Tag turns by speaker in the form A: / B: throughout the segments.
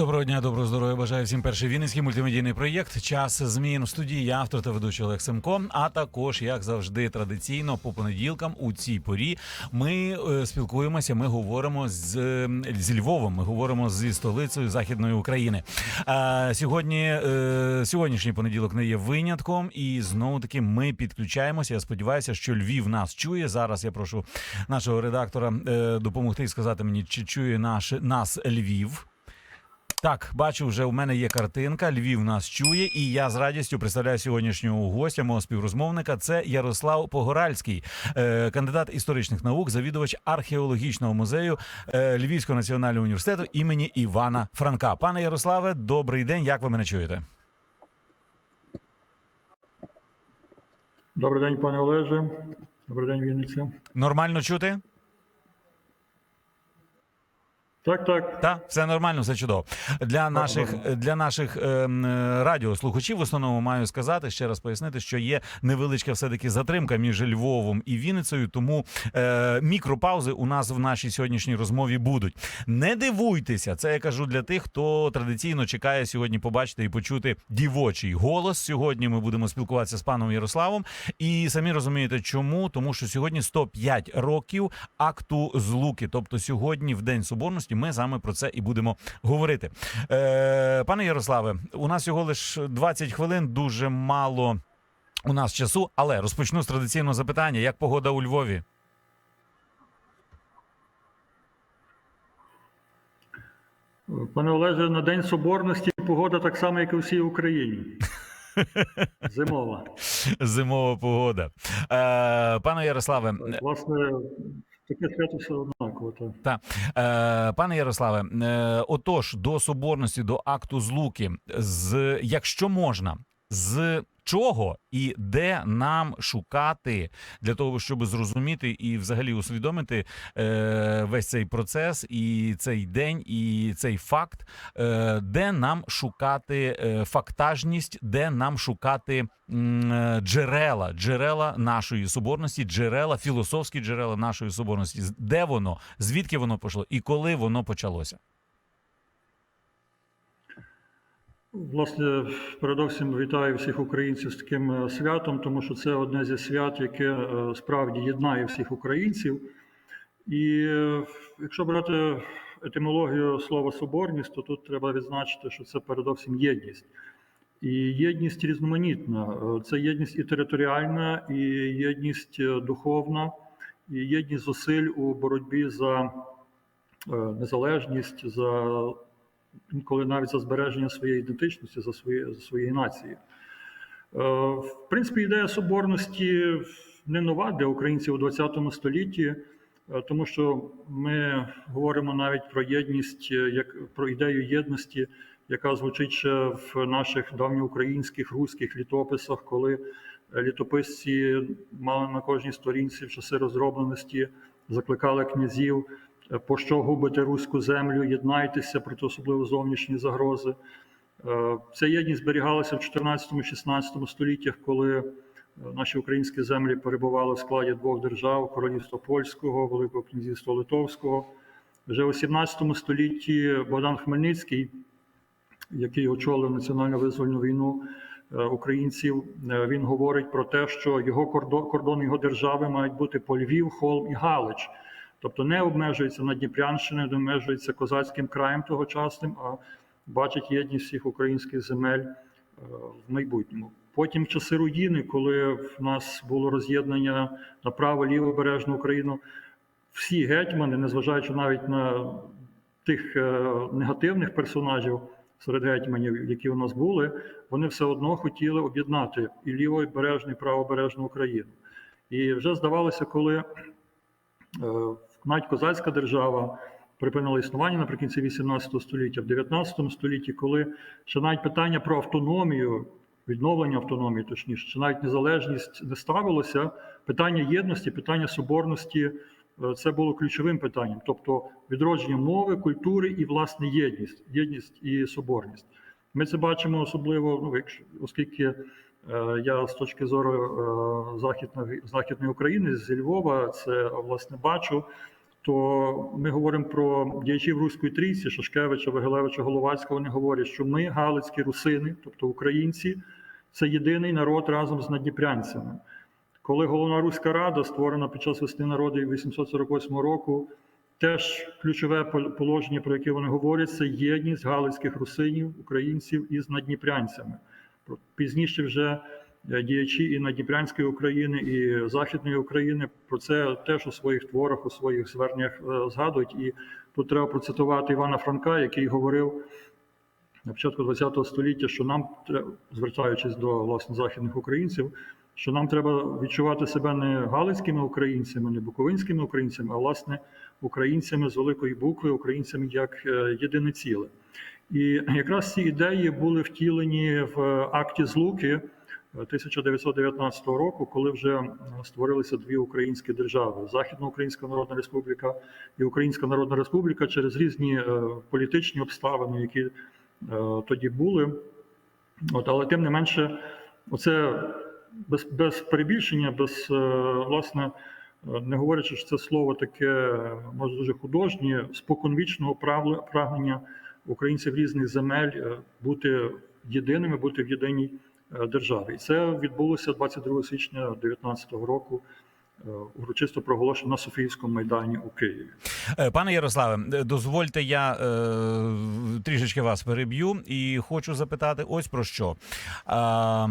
A: Доброго дня, доброго здоров'я. Бажаю всім перший вінницький мультимедійний проєкт. Час змін в студії. Я автор та ведучий Олег Семко. А також, як завжди, традиційно по понеділкам у цій порі ми е, спілкуємося. Ми говоримо з, е, з Львовом. Ми говоримо зі столицею Західної України. А сьогодні е, сьогоднішній понеділок не є винятком, і знову таки ми підключаємося. Я сподіваюся, що Львів нас чує. Зараз я прошу нашого редактора допомогти і сказати мені, чи чує наш нас Львів. Так, бачу, вже у мене є картинка. Львів нас чує, і я з радістю представляю сьогоднішнього гостя, мого співрозмовника. Це Ярослав Погоральський, е, кандидат історичних наук, завідувач археологічного музею е, Львівського національного університету імені Івана Франка. Пане Ярославе, добрий день. Як ви мене чуєте?
B: Добрий день, пане Олеже. Добрий день, Вінниця.
A: Нормально чути?
B: Так, так.
A: Так, все нормально, все чудово. Для наших для наших ем, е, радіослухачів в основному маю сказати ще раз пояснити, що є невеличка все таки затримка між Львовом і Вінницею. Тому е, мікропаузи у нас в нашій сьогоднішній розмові будуть. Не дивуйтеся, це я кажу для тих, хто традиційно чекає сьогодні побачити і почути дівочий голос. Сьогодні ми будемо спілкуватися з паном Ярославом. І самі розумієте, чому тому, що сьогодні 105 років акту злуки. Тобто сьогодні, в день соборності, ми саме про це і будемо говорити. Е, пане Ярославе, у нас всього лише 20 хвилин, дуже мало у нас часу, але розпочну з традиційного запитання: як погода у Львові?
B: Пане Олеже, на День Соборності погода так само, як і у всій Україні. Зимова.
A: Зимова погода. Е, пане Ярославе,
B: Власне, таке свято все однаково. Так.
A: та е, пане Ярославе, е, отож, до соборності, до акту злуки, з якщо можна, з чого і де нам шукати для того, щоб зрозуміти і взагалі усвідомити е, весь цей процес, і цей день, і цей факт, е, де нам шукати е, фактажність, де нам шукати е, джерела, джерела нашої соборності, джерела, філософські джерела нашої соборності, де воно, звідки воно пішло? І коли воно почалося.
B: Власне, передовсім вітаю всіх українців з таким е, святом, тому що це одне зі свят, яке е, справді єднає всіх українців. І е, якщо брати етимологію слова соборність, то тут треба відзначити, що це передовсім єдність. І єдність різноманітна. Це єдність і територіальна, і єдність духовна, і єдність зусиль у боротьбі за незалежність, за інколи навіть за збереження своєї ідентичності, за свої, за своєї нації. Е, В принципі, ідея соборності не нова для українців у ХХ столітті, е, тому що ми говоримо навіть про єдність, е, як про ідею єдності, яка звучить ще в наших давньоукраїнських руських літописах, коли літописці мали на кожній сторінці в часи розробленості, закликали князів Пощо губите руську землю, єднайтеся проти особливо зовнішні загрози. Е, Ця єдність зберігалася в 14-16 століттях, коли е, наші українські землі перебували в складі двох держав королівства польського, Великого князівства Литовського. Вже у 17 столітті Богдан Хмельницький, який очолив національно визвольну війну е, українців, він говорить про те, що його кордон, кордони його держави мають бути по Львів, Холм і Галич. Тобто не обмежується на Дніпрянщини, не обмежується козацьким краєм тогочасним, а бачить єдність всіх українських земель е, в майбутньому. Потім часи руїни, коли в нас було роз'єднання на право лівобережну Україну, всі гетьмани, незважаючи навіть на тих е, негативних персонажів серед гетьманів, які у нас були, вони все одно хотіли об'єднати і лівобережну, і правобережну Україну. І вже здавалося, коли е, навіть козацька держава припинила існування наприкінці 18 століття, в 19 столітті, коли ще навіть питання про автономію, відновлення автономії, точніше, чи навіть незалежність не ставилося, питання єдності, питання соборності е, це було ключовим питанням, тобто відродження мови, культури і власне єдність, єдність і соборність. Ми це бачимо особливо, ну, оскільки я з точки зору е, західної, західної України зі Львова це власне бачу. То ми говоримо про діячів Руської трійці, Шашкевича, Вигелевича, Головацького. Вони говорять, що ми, галицькі русини, тобто українці, це єдиний народ разом з надніпрянцями. Коли головна руська рада, створена під час весни народів 848 року, теж ключове пол- положення, про яке вони говорять, це єдність галицьких русинів, українців із надніпрянцями. Пізніше вже е, діячі і Надніпрянської України, і Західної України про це теж у своїх творах, у своїх зверненнях е, згадують. І тут треба процитувати Івана Франка, який говорив на початку ХХ століття, що нам звертаючись до власне західних українців, що нам треба відчувати себе не галицькими українцями, не буковинськими українцями, а власне українцями з великої букви, українцями як е, єдине ціле. І якраз ці ідеї були втілені в акті Злуки е, 1919 року, коли вже е, створилися дві українські держави: Західноукраїнська Народна Республіка і Українська Народна Республіка через різні е, політичні обставини, які е, тоді були. От, але тим не менше, оце без, без перебільшення, без е, власне, е, не говорячи, що це слово таке, е, може дуже художнє, споконвічного прагнення українців різних земель е, бути єдиними, бути в єдиній е, державі. І це відбулося 22 січня 2019 року. е, Урочисто проголошено на Софійському майдані у Києві.
A: Е, Пане Ярославе, е, дозвольте, я е, трішечки вас переб'ю і хочу запитати ось про що. А,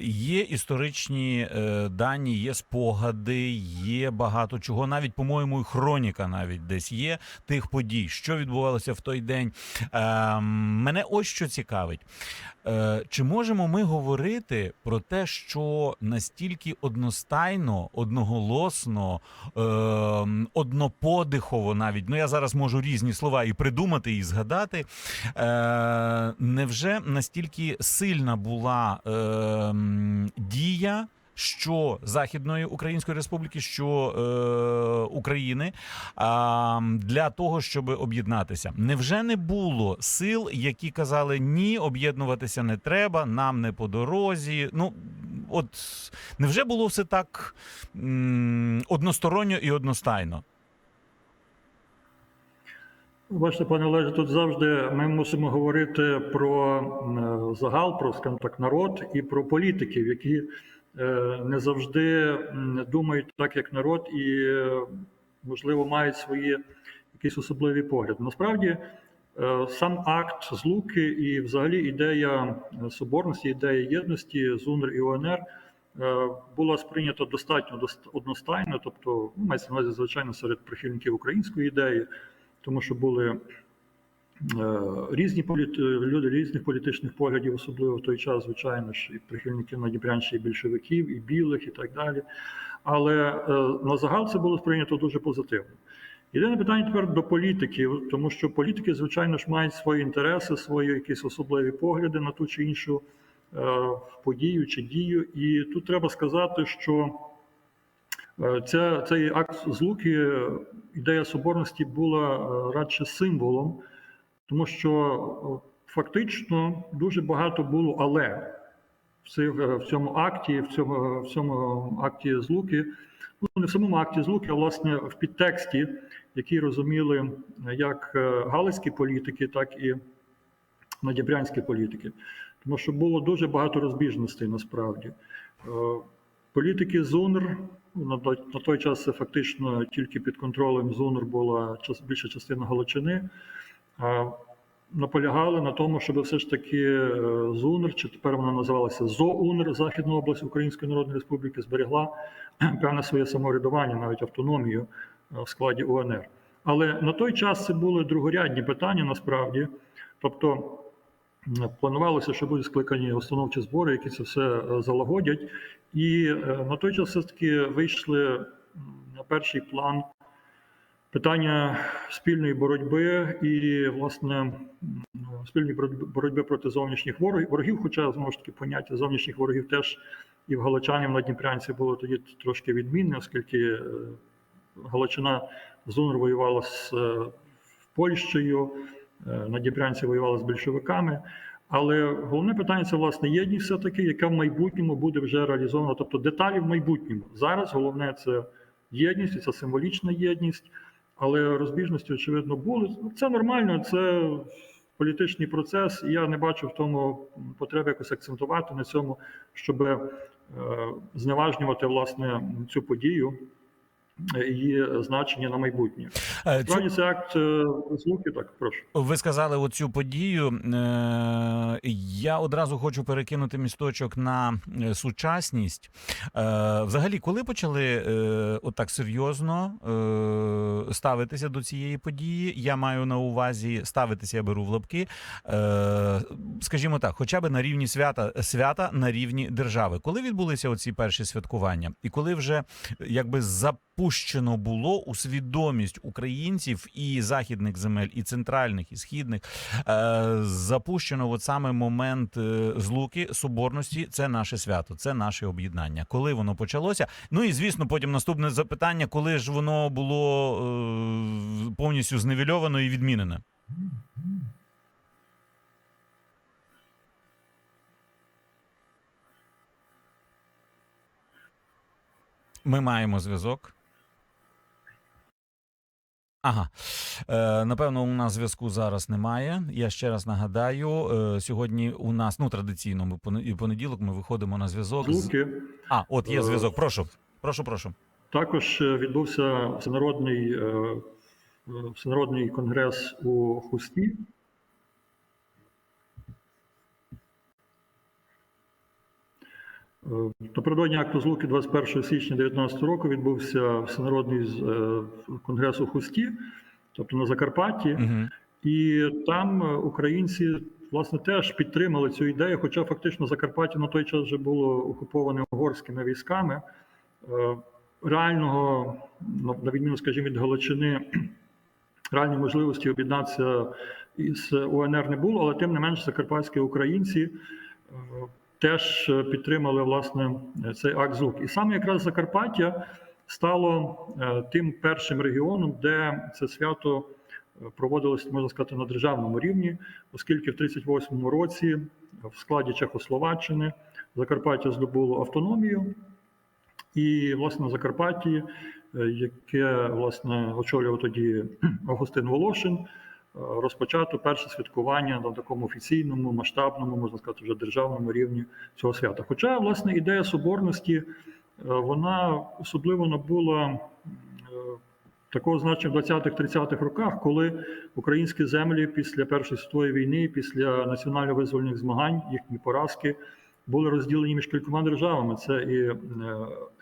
A: Є історичні е, дані, є спогади, є багато чого. Навіть, по-моєму, і хроніка навіть десь є тих подій, що відбувалося в той день. Е, мене ось що цікавить. Е, чи можемо ми говорити про те, що настільки одностайно, одноголосно, е, одноподихово навіть, ну я зараз можу різні слова і придумати, і згадати. Е, невже настільки сильна була е, м, дія? Що Західної Української Республіки, що е, України а, для того, щоб об'єднатися, невже не було сил, які казали ні, об'єднуватися не треба, нам не по дорозі. Ну от невже було все так м, односторонньо і одностайно?
B: Бачите, пане Олеже, тут завжди ми мусимо говорити про е, загал, про скажімо так, народ і про політиків, які е, не завжди думають так, як народ, і, е, можливо, мають свої якісь особливі погляди. Насправді, сам акт злуки і взагалі ідея соборності, ідея єдності ЗУНР і ОНР була сприйнята достатньо дост- одностайно, тобто ну, мається на увазі, звичайно, серед прихильників української ідеї тому що були е, різні політ... люди різних політичних поглядів, особливо в той час, звичайно ж, і прихильників Надніпрянщини, і більшовиків, і білих, і так далі. Але е, на загал це було сприйнято дуже позитивно. Єдине питання тепер до політиків, тому що політики, звичайно ж, мають свої інтереси, свої якісь особливі погляди на ту чи іншу е, подію чи дію. І тут треба сказати, що Е, Ця, цей акт злуки, е, ідея соборності була е, радше символом, тому що е, фактично дуже багато було але в е, цьому акті, в цьому, в цьому акті злуки, ну не в самому акті злуки, а власне в підтексті, який розуміли е, як е, галицькі політики, так і надібрянські політики. Тому що було дуже багато розбіжностей насправді. Політики ЗУНР ну, на той, час це фактично тільки під контролем ЗУНР була більша частина Галичини. Наполягали на тому, щоб все ж таки е, ЗУНР, чи тепер вона називалася ЗОУНР, Західна область Української Народної Республіки, зберегла певне своє самоврядування, навіть автономію е, в складі УНР. Але на той час це були другорядні питання насправді. Тобто планувалося, що будуть скликані установчі збори, які це все е, залагодять. І е, на той час все-таки вийшли на перший план питання спільної боротьби і, власне, спільної боротьби- проти зовнішніх ворогів, хоча знову ж таки поняття зовнішніх ворогів теж і в Галичанів на Дніпрянці було тоді трошки відмінне, оскільки е, Галичина ЗУНР воювала з Польщею, е, на Дніпрянці воювала з більшовиками. Але головне питання це власне єдність, все таки, яка в майбутньому буде вже реалізована. Тобто деталі в майбутньому. Зараз головне це єдність, і це символічна єдність, але розбіжності, очевидно, були. Ну, Це нормально, це політичний процес, і я не бачу в тому потреби якось акцентувати на цьому, щоб е, зневажнювати власне цю подію. Е, Її значення на майбутнє.
A: Е,
B: Справді це акт е, злуки, так прошу.
A: Ви сказали оцю подію. Е, Я одразу хочу перекинути місточок на е, сучасність. Е, Взагалі, коли почали е, отак серйозно е, ставитися до цієї події, я маю на увазі ставитися, я беру в лапки. е, Скажімо так, хоча б на рівні свята свята на рівні держави. Коли відбулися оці перші святкування, і коли вже якби запущено було у свідомість українців і західних земель, і центральних, і східних, е, запущено от саме момент е, злуки соборності. Це наше свято, це наше об'єднання. Коли воно почалося? Ну і звісно, потім наступне запитання, коли ж воно було е, повністю зневельовано і відмінене. Ми маємо зв'язок. Ага, е, напевно, у нас зв'язку зараз немає. Я ще раз нагадаю, е, сьогодні у нас ну традиційно ми і понеділок ми виходимо на зв'язок. з- А, от є
B: Е,
A: зв'язок. Прошу, прошу, прошу.
B: також е, відбувся всенародний, е, всенародний конгрес у Хусті. Напередодні акту злуки 21 січня 2019 року відбувся всенародний е, конгрес у Хусті, тобто на Закарпатті.
A: Угу.
B: І там е, українці власне теж підтримали цю ідею, хоча фактично Закарпаття на той час вже було окуповане угорськими військами. Е, Реального, на відміну, скажімо, від Галичини, реальної можливості об'єднатися із УНР не було, але тим не менш закарпатські українці теж е, підтримали власне цей акт. І саме якраз Закарпаття стало е, тим першим регіоном, де це свято проводилось, можна сказати, на державному рівні, оскільки в 1938 році в складі Чехословаччини Закарпаття здобуло автономію, і власне на Закарпатті, е, яке власне очолював тоді Августин Волошин, е, розпочато перше святкування на такому офіційному, масштабному, можна сказати, вже державному рівні цього свята. Хоча власне ідея соборності е, вона особливо набула е, такого значення в 20-30-х роках, коли українські землі після Першої світової війни, після національно-визвольних змагань, їхні поразки були розділені між кількома державами: це і е,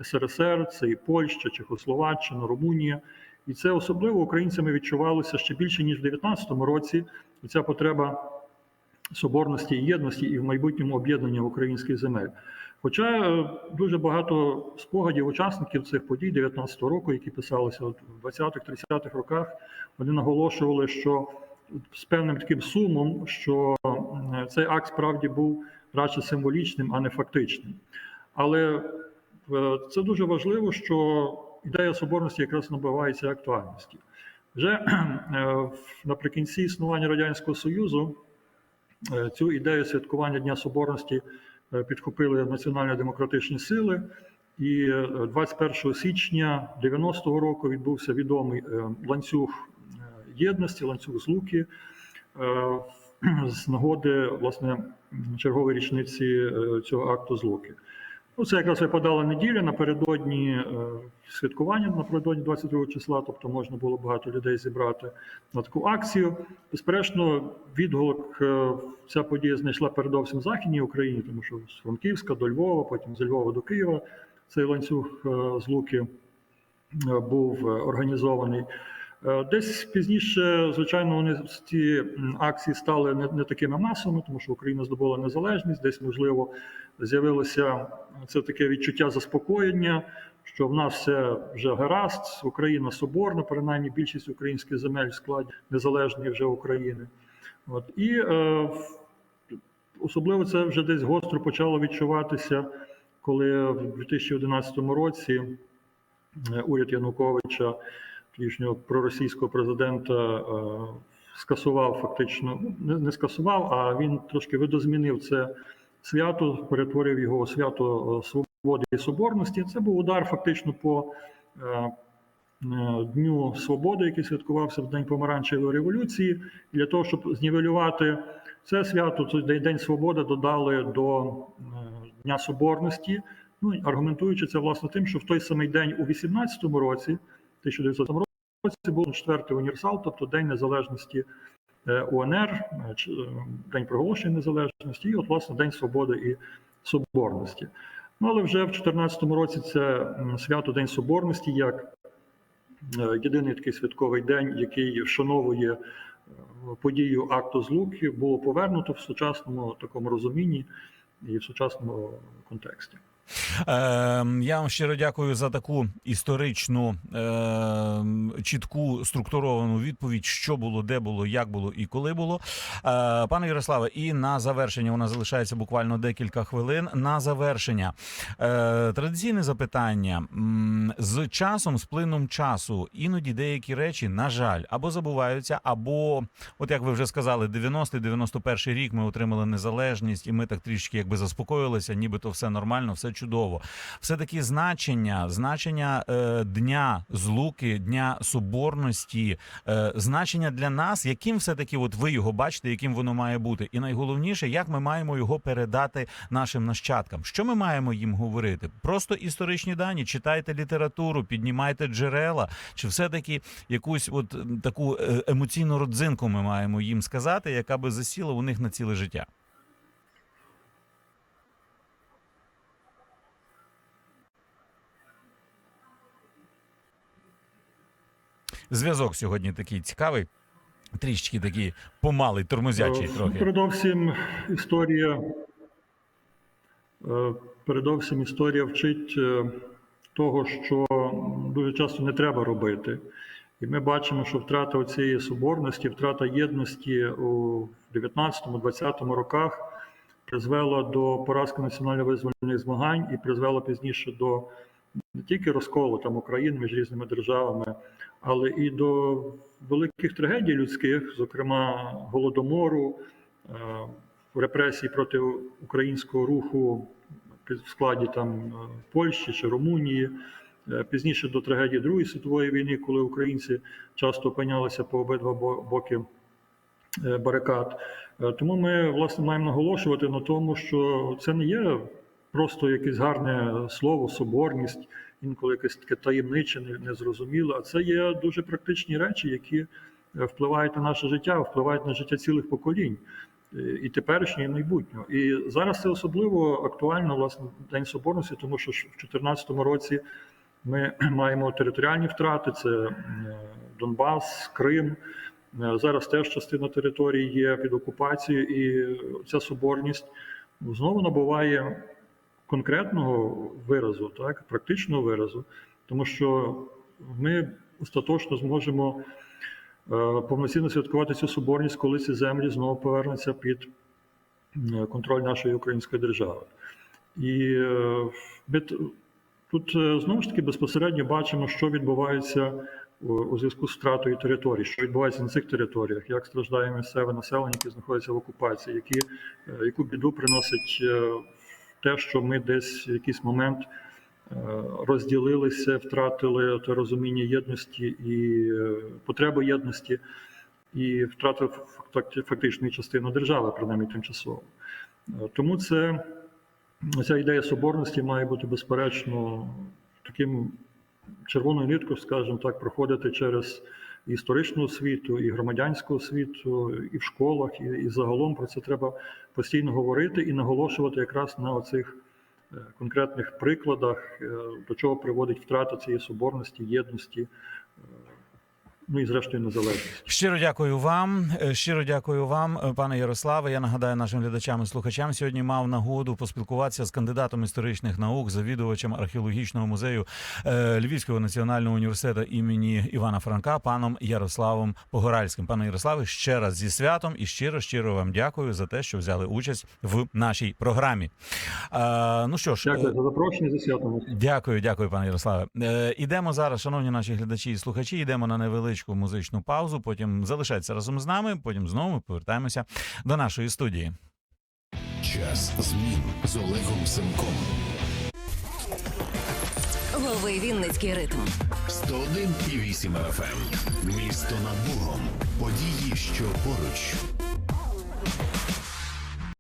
B: СРСР, це і Польща, Чехословаччина, Румунія. І це особливо українцями відчувалося ще більше ніж в 19-му році. Ця потреба соборності і єдності і в майбутньому об'єднання українських земель. Хоча е, дуже багато спогадів учасників цих подій 19-го року, які писалися в 20-х-30-х роках, вони наголошували, що з певним таким сумом, що е, цей акт справді був радше символічним, а не фактичним. Але е, це дуже важливо, що ідея соборності якраз набувається актуальності. Вже е, наприкінці існування Радянського Союзу е, цю ідею святкування Дня Соборності е, підхопили національно-демократичні сили. І е, 21 січня 90-го року відбувся відомий ланцюг єдності, ланцюг злуки з нагоди власне чергової річниці цього акту злуки. Ну, це якраз випадала неділя напередодні е, святкування, напередодні 22 числа, тобто можна було багато людей зібрати на таку акцію. Безперечно, відгук е, ця подія знайшла передовсім в Західній Україні, тому що з Франківська до Львова, потім з Львова до Києва цей ланцюг е, з Луки був організований. Е, Десь пізніше, звичайно, вони ці акції стали не, не такими масовими, тому що Україна здобула незалежність. Десь, можливо, з'явилося це таке відчуття заспокоєння, що в нас все вже гаразд, Україна соборна, принаймні більшість українських земель в складі незалежної вже України. От і е, особливо це вже десь гостро почало відчуватися, коли в 2011 році е, уряд Януковича, тодішнього проросійського президента, е, скасував фактично, ну, не, скасував, а він трошки видозмінив це свято, перетворив його у свято е, свободи і соборності. Це був удар фактично по е, Дню Свободи, який святкувався в День помаранчевої революції. Для того, щоб знівелювати це свято, цей День- Свободи додали до Дня Соборності. Ну, аргументуючи це власне тим, що в той самий день у 18-му році, 1900 році, був четвертий універсал, тобто День Незалежності е, УНР, е, е, День проголошення незалежності, і от власне День Свободи і Соборності. Ну але вже в 2014 році це свято День Соборності як єдиний такий святковий день, який вшановує подію акту злуки, було повернуто в сучасному такому розумінні і в сучасному контексті.
A: Е, я вам щиро дякую за таку історичну, е, чітку структуровану відповідь, що було, де було, як було і коли було. Е, пане Ярославе, і на завершення у нас залишається буквально декілька хвилин. На завершення е, традиційне запитання з часом, з плином часу, іноді деякі речі, на жаль, або забуваються, або, от як ви вже сказали, 90-91 рік ми отримали незалежність, і ми так трішки якби заспокоїлися, нібито все нормально, все чудово. Все таки значення, значення е, дня злуки, дня соборності, е, значення для нас, яким все таки, от ви його бачите, яким воно має бути, і найголовніше, як ми маємо його передати нашим нащадкам. Що ми маємо їм говорити? Просто історичні дані, читайте літературу, піднімайте джерела, чи все таки якусь от таку е, емоційну родзинку ми маємо їм сказати, яка би засіла у них на ціле життя. Зв'язок сьогодні такий цікавий, трішечки такий помалий, тормозячий
B: Е,
A: трохи.
B: Передовсім історія, е, передовсім історія вчить е, того, що дуже часто не треба робити. І ми бачимо, що втрата цієї соборності, втрата єдності у 19-20 роках призвела до поразки національно-визвольних змагань і призвела пізніше до не тільки розколу там України між різними державами, але і до великих трагедій людських, зокрема голодомору, е, репресій проти українського руху в складі там е, Польщі чи Румунії. Е, Пізніше до трагедії Другої світової війни, коли українці часто опинялися по обидва боки барикад. Тому ми власне маємо наголошувати на тому, що це не є просто якесь гарне слово, соборність, інколи якесь таке таємниче, незрозуміле, а це є дуже практичні речі, які е, впливають на наше життя, впливають на життя цілих поколінь. е, І теперішнього, і майбутнього. І зараз це особливо актуально, власне, День Соборності, тому що в 2014 році ми маємо територіальні втрати: це е, Донбас, Крим. Зараз теж частина території є під окупацією, і ця соборність знову набуває конкретного виразу, так, практичного виразу, тому що ми остаточно зможемо е, повноцінно святкувати цю соборність, коли ці землі знову повернуться під е, контроль нашої української держави. І е, ми тут знову ж таки безпосередньо бачимо, що відбувається у- зв'язку з втратою територій, що відбувається на цих територіях, як страждає місцеве населення, яке знаходиться в окупації, які, яку біду приносить те, що ми десь в якийсь момент е, розділилися, втратили те розуміння єдності і е, потреби єдності, і втратив факти- фактично частину держави, принаймні тимчасово. Е, Тому це ця ідея соборності має бути безперечно таким червоною ниткою, скажімо так, проходити через історичну освіту, і громадянську освіту, і в школах, і, і загалом про це треба постійно говорити і наголошувати якраз на оцих е, конкретних прикладах, е, до чого приводить втрата цієї соборності, єдності, е, ну і зрештою незалежності.
A: Щиро дякую вам. Е, Щиро дякую вам, е, пане Ярославе. Я нагадаю нашим глядачам і слухачам. Сьогодні мав нагоду поспілкуватися з кандидатом історичних наук, завідувачем археологічного музею е, Львівського національного університету імені Івана Франка, паном Ярославом Погоральським. Пане Ярославе, ще раз зі святом і щиро щиро вам дякую за те, що взяли участь в нашій програмі. Ну що ж,
B: Дякую за запрошення зі святом.
A: Дякую, дякую, пане Ярославе. Ідемо зараз, шановні наші глядачі і слухачі. Йдемо на невеличкий невеличку музичну паузу. Потім залишайтеся разом з нами. Потім знову повертаємося до нашої студії.
C: Час змін з Олегом Семком.
D: Лови Вінницький ритм.
C: 101,8 FM. Місто над Богом. Події, що поруч.